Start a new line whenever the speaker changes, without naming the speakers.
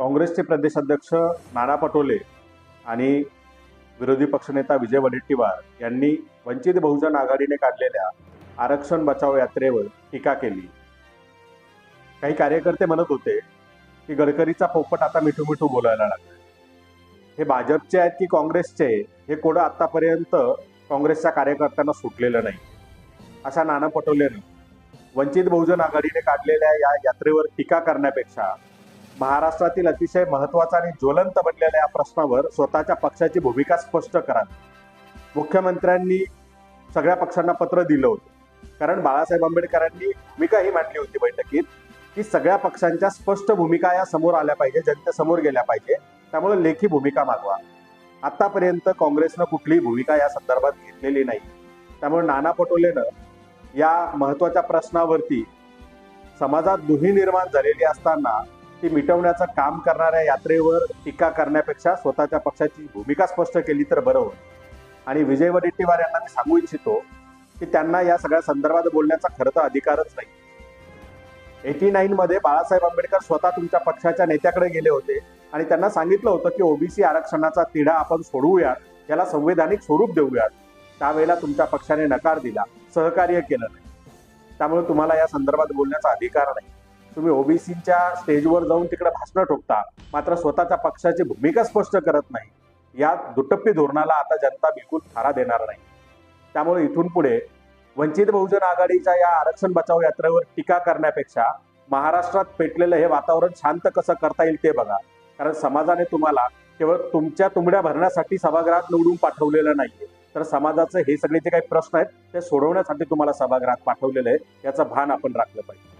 काँग्रेसचे प्रदेशाध्यक्ष नाना पटोले आणि विरोधी पक्षनेता विजय वडेट्टीवार यांनी वंचित बहुजन आघाडीने काढलेल्या आरक्षण बचाव यात्रेवर टीका केली. काही कार्यकर्ते म्हणत होते की गडकरीचा पोपट आता मिठू मिठू बोलायला लागला. हे भाजपचे आहेत की काँग्रेसचे? हे कोडं आतापर्यंत काँग्रेसच्या कार्यकर्त्यांना सुटलेलं नाही? अशा नाना पटोलेनं वंचित बहुजन आघाडीने काढलेल्या या यात्रेवर टीका करण्यापेक्षा महाराष्ट्रातील अतिशय महत्त्वाचा आणि ज्वलंत बनलेल्या या प्रश्नावर स्वतःच्या पक्षाची भूमिका स्पष्ट करावी मुख्यमंत्र्यांनी सगळ्या पक्षांना पत्र दिलं होतं. कारण बाळासाहेब आंबेडकरांनी भूमिका ही मांडली होती बैठकीत की सगळ्या पक्षांच्या स्पष्ट भूमिका या समोर आल्या पाहिजे जनतेसमोर गेल्या पाहिजे त्यामुळे लेखी भूमिका मागवा. आतापर्यंत काँग्रेसनं कुठलीही भूमिका या संदर्भात घेतलेली नाही. त्यामुळे नाना पटोलेनं या महत्त्वाच्या प्रश्नावरती समाजात दुही निर्माण झालेली असताना ती मिटवण्याचं काम करणाऱ्या यात्रेवर टीका करण्यापेक्षा स्वतःच्या पक्षाची भूमिका स्पष्ट केली तर बरं होईल. आणि विजय वडेट्टीवार यांना मी सांगू इच्छितो की त्यांना या सगळ्या संदर्भात बोलण्याचा खरं तर अधिकारच नाही. एटी नाईन मध्ये बाळासाहेब आंबेडकर स्वतः तुमच्या पक्षाच्या नेत्याकडे गेले होते आणि त्यांना सांगितलं होतं की ओबीसी आरक्षणाचा तिढा आपण सोडवूयात याला संवैधानिक स्वरूप देऊयात. त्यावेळेला तुमच्या पक्षाने नकार दिला सहकार्य केलं नाही. त्यामुळे तुम्हाला या संदर्भात बोलण्याचा अधिकार नाही. तुम्ही ओबीसीच्या स्टेजवर जाऊन तिकडे भाषणं ठोकता मात्र स्वतःच्या पक्षाची भूमिका स्पष्ट करत नाही. या दुटप्पी धोरणाला आता जनता बिलकुल थारा देणार नाही. त्यामुळे इथून पुढे वंचित बहुजन आघाडीच्या या आरक्षण बचाव यात्रेवर टीका करण्यापेक्षा महाराष्ट्रात पेटलेलं हे वातावरण शांत कसं करता येईल ते बघा. कारण समाजाने तुम्हाला केवळ तुमच्या तुंबड्या भरण्यासाठी सभागृहात निवडून पाठवलेलं नाहीये. तर समाजाचे हे सगळे जे काही प्रश्न आहेत ते सोडवण्यासाठी तुम्हाला सभागृहात पाठवलेलं आहे. याचं भान आपण राखलं पाहिजे.